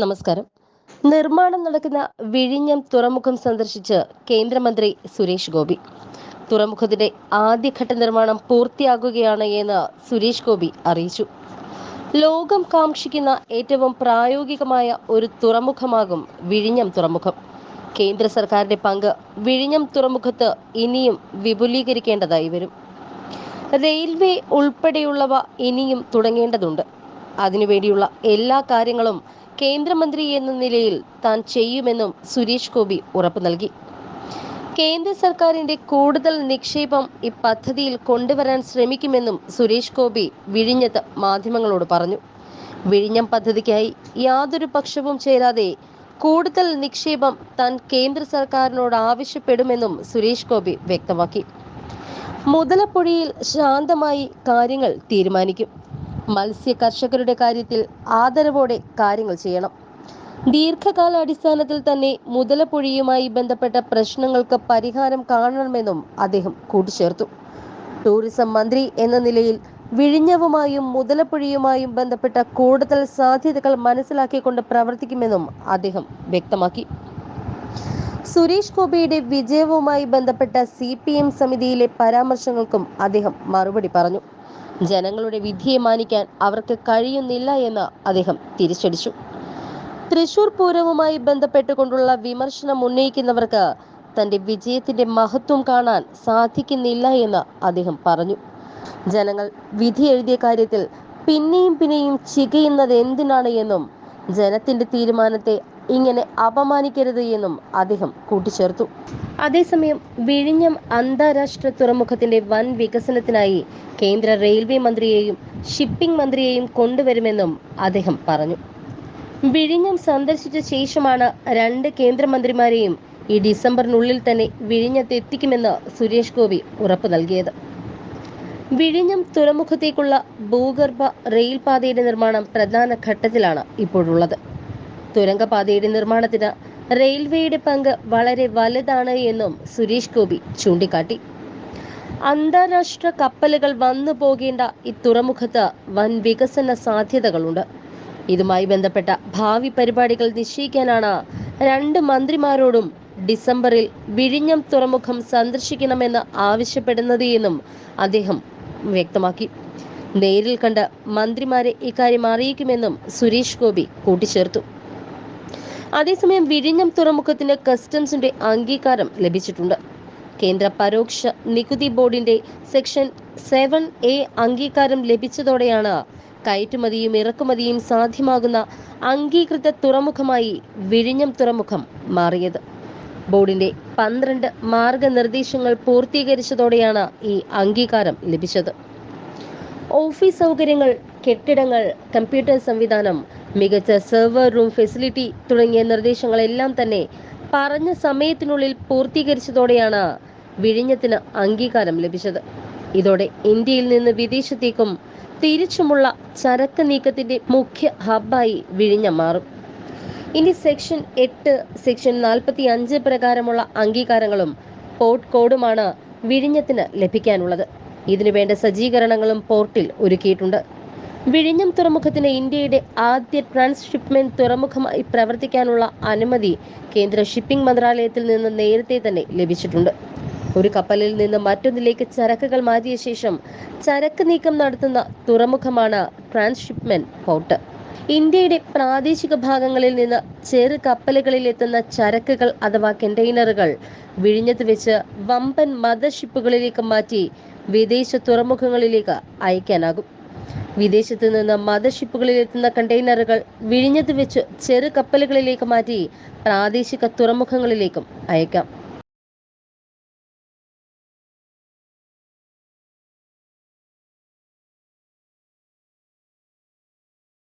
നമസ്കാരം. നിർമ്മാണം നടക്കുന്ന വിഴിഞ്ഞം തുറമുഖം സന്ദർശിച്ച് കേന്ദ്രമന്ത്രി സുരേഷ് ഗോപി. തുറമുഖത്തിന്റെ ആദ്യഘട്ട നിർമ്മാണം പൂർത്തിയാകുകയാണ് എന്ന് സുരേഷ് ഗോപി അറിയിച്ചു. ലോകം കാക്ഷിക്കുന്ന ഏറ്റവും പ്രായോഗികമായ ഒരു തുറമുഖമാകും വിഴിഞ്ഞം തുറമുഖം. കേന്ദ്ര സർക്കാരിന്റെ പങ്ക് വിഴിഞ്ഞം തുറമുഖത്ത് ഇനിയും വിപുലീകരിക്കേണ്ടതായി വരും. റെയിൽവേ ഉൾപ്പെടെയുള്ളവ ഇനിയും തുടങ്ങേണ്ടതുണ്ട്. അതിനുവേണ്ടിയുള്ള എല്ലാ കാര്യങ്ങളും കേന്ദ്രമന്ത്രി എന്ന നിലയിൽ താൻ ചെയ്യുമെന്നും സുരേഷ് ഗോപി ഉറപ്പു നൽകി. കേന്ദ്ര സർക്കാരിന്റെ കൂടുതൽ നിക്ഷേപം ഈ പദ്ധതിയിൽ കൊണ്ടുവരാൻ ശ്രമിക്കുമെന്നും സുരേഷ് ഗോപി വിഴിഞ്ഞത്ത് മാധ്യമങ്ങളോട് പറഞ്ഞു. വിഴിഞ്ഞം പദ്ധതിക്കായി യാതൊരു പക്ഷവും ചേരാതെ കൂടുതൽ നിക്ഷേപം താൻ കേന്ദ്ര സർക്കാരിനോട് ആവശ്യപ്പെടുമെന്നും സുരേഷ് ഗോപി വ്യക്തമാക്കി. മുതലപ്പുഴയിൽ ശാന്തമായി കാര്യങ്ങൾ തീരുമാനിക്കും. മത്സ്യ കർഷകരുടെ കാര്യത്തിൽ ആദരവോടെ കാര്യങ്ങൾ ചെയ്യണം. ദീർഘകാല അടിസ്ഥാനത്തിൽ തന്നെ മുതലപ്പുഴയുമായി ബന്ധപ്പെട്ട പ്രശ്നങ്ങൾക്ക് പരിഹാരം കാണണമെന്നും അദ്ദേഹം കൂട്ടിച്ചേർത്തു. ടൂറിസം മന്ത്രി എന്ന നിലയിൽ വിഴിഞ്ഞവുമായും മുതലപ്പുഴയുമായും ബന്ധപ്പെട്ട കൂടുതൽ സാധ്യതകൾ മനസ്സിലാക്കിക്കൊണ്ട് പ്രവർത്തിക്കുമെന്നും അദ്ദേഹം വ്യക്തമാക്കി. സുരേഷ് ഗോപിയുടെ വിജയവുമായി ബന്ധപ്പെട്ട സി പി എം സമിതിയിലെ പരാമർശങ്ങൾക്കും അദ്ദേഹം മറുപടി പറഞ്ഞു. ജനങ്ങളുടെ വിധിയെ മാനിക്കാൻ അവർക്ക് കഴിയുന്നില്ല എന്ന് അദ്ദേഹം തിരിച്ചടിച്ചു. തൃശൂർ പൂരവുമായി ബന്ധപ്പെട്ടുകൊണ്ടുള്ള വിമർശനം ഉന്നയിക്കുന്നവർക്ക് തന്റെ വിജയത്തിന്റെ മഹത്വം കാണാൻ സാധിക്കുന്നില്ല എന്ന് അദ്ദേഹം പറഞ്ഞു. ജനങ്ങൾ വിധി എഴുതിയ കാര്യത്തിൽ പിന്നെയും പിന്നെയും ചികയുന്നത് എന്തിനാണ് എന്നും ജനത്തിന്റെ തീരുമാനത്തെ ഇങ്ങനെ അപമാനിക്കരുത് എന്നും അദ്ദേഹം കൂട്ടിച്ചേർത്തു. അതേസമയം വിഴിഞ്ഞം അന്താരാഷ്ട്ര തുറമുഖത്തിന്റെ വൻ വികസനത്തിനായി കേന്ദ്ര റെയിൽവേ മന്ത്രിയെയും ഷിപ്പിംഗ് മന്ത്രിയെയും കൊണ്ടുവരുമെന്നും അദ്ദേഹം പറഞ്ഞു. വിഴിഞ്ഞം സന്ദർശിച്ച ശേഷമാണ് രണ്ട് കേന്ദ്രമന്ത്രിമാരെയും ഈ ഡിസംബറിനുള്ളിൽ തന്നെ വിഴിഞ്ഞത്തെത്തിക്കുമെന്ന് സുരേഷ് ഗോപി ഉറപ്പു നൽകിയത്. വിഴിഞ്ഞം തുറമുഖത്തേക്കുള്ള ഭൂഗർഭ റെയിൽപാതയുടെ നിർമ്മാണം പ്രധാന ഘട്ടത്തിലാണ് ഇപ്പോഴുള്ളത്. തുരങ്കപാതയുടെ നിർമ്മാണത്തിന് റെയിൽവേയുടെ പങ്ക് വളരെ വലുതാണ് എന്നും സുരേഷ് ഗോപി ചൂണ്ടിക്കാട്ടി. അന്താരാഷ്ട്ര കപ്പലുകൾ വന്നു പോകേണ്ട ഈ തുറമുഖത്ത് വൻ വികസന സാധ്യതകളുണ്ട്. ഇതുമായി ബന്ധപ്പെട്ട ഭാവി പരിപാടികൾ നിശ്ചയിക്കാനാണ് രണ്ട് മന്ത്രിമാരോടും ഡിസംബറിൽ വിഴിഞ്ഞം തുറമുഖം സന്ദർശിക്കണമെന്ന് ആവശ്യപ്പെടുന്നത് എന്നും അദ്ദേഹം വ്യക്തമാക്കി. നേരിൽ കണ്ട് മന്ത്രിമാരെ ഇക്കാര്യം അറിയിക്കുമെന്നും സുരേഷ് ഗോപി കൂട്ടിച്ചേർത്തു. അതേസമയം വിഴിഞ്ഞം തുറമുഖത്തിന് കസ്റ്റംസിന്റെ അംഗീകാരം ലഭിച്ചിട്ടുണ്ട്. കേന്ദ്ര പരോക്ഷ നികുതി ബോർഡിന്റെ സെക്ഷൻ സെവൻ എ അംഗീകാരം ലഭിച്ചതോടെയാണ് കയറ്റുമതിയും ഇറക്കുമതിയും സാധ്യമാകുന്ന അംഗീകൃത തുറമുഖമായി വിഴിഞ്ഞം തുറമുഖം മാറിയത്. ബോർഡിന്റെ പന്ത്രണ്ട് മാർഗനിർദ്ദേശങ്ങൾ പൂർത്തീകരിച്ചതോടെയാണ് ഈ അംഗീകാരം ലഭിച്ചത്. ഓഫീസ് സൗകര്യങ്ങൾ കെട്ടിടങ്ങൾ കമ്പ്യൂട്ടർ സംവിധാനം മികച്ച സെർവർ റൂം ഫെസിലിറ്റി തുടങ്ങിയ നിർദ്ദേശങ്ങളെല്ലാം തന്നെ പറഞ്ഞ സമയത്തിനുള്ളിൽ പൂർത്തീകരിച്ചതോടെയാണ് വിഴിഞ്ഞത്തിന് അംഗീകാരം ലഭിച്ചത്. ഇതോടെ ഇന്ത്യയിൽ നിന്ന് വിദേശത്തേക്കും തിരിച്ചുമുള്ള ചരക്ക് നീക്കത്തിന്റെ മുഖ്യ ഹബ്ബായി വിഴിഞ്ഞ മാറും. ഇനി സെക്ഷൻ എട്ട് സെക്ഷൻ നാൽപ്പത്തി അഞ്ച് പ്രകാരമുള്ള അംഗീകാരങ്ങളും പോർട്ട് കോഡുമാണ് വിഴിഞ്ഞത്തിന് ലഭിക്കാനുള്ളത്. ഇതിനു വേണ്ട സജ്ജീകരണങ്ങളും പോർട്ടിൽ ഒരുക്കിയിട്ടുണ്ട്. വിഴിഞ്ഞം തുറമുഖത്തിന് ഇന്ത്യയുടെ ആദ്യ ട്രാൻസ്ഷിപ്മെന്റ് തുറമുഖമായി പ്രവർത്തിക്കാനുള്ള അനുമതി കേന്ദ്ര ഷിപ്പിംഗ് മന്ത്രാലയത്തിൽ നിന്ന് നേരത്തെ തന്നെ ലഭിച്ചിട്ടുണ്ട്. ഒരു കപ്പലിൽ നിന്ന് മറ്റൊന്നിലേക്ക് ചരക്കുകൾ മാറ്റിയ ശേഷം ചരക്ക് നീക്കം നടത്തുന്ന തുറമുഖമാണ് ട്രാൻസ്ഷിപ്മെന്റ് പോർട്ട്. ഇന്ത്യയുടെ പ്രാദേശിക ഭാഗങ്ങളിൽ നിന്ന് ചെറു കപ്പലുകളിൽ എത്തുന്ന ചരക്കുകൾ അഥവാ കണ്ടെയ്നറുകൾ വിഴിഞ്ഞത്ത് വെച്ച് വമ്പൻ മദർഷിപ്പുകളിലേക്ക് മാറ്റി വിദേശ തുറമുഖങ്ങളിലേക്ക് അയക്കാനാകും. വിദേശത്ത് നിന്ന് മദർഷിപ്പുകളിൽ എത്തുന്ന കണ്ടെയ്നറുകൾ വിഴിഞ്ഞത്ത് വെച്ച് ചെറു കപ്പലുകളിലേക്ക് മാറ്റി പ്രാദേശിക തുറമുഖങ്ങളിലേക്കും അയക്കാം.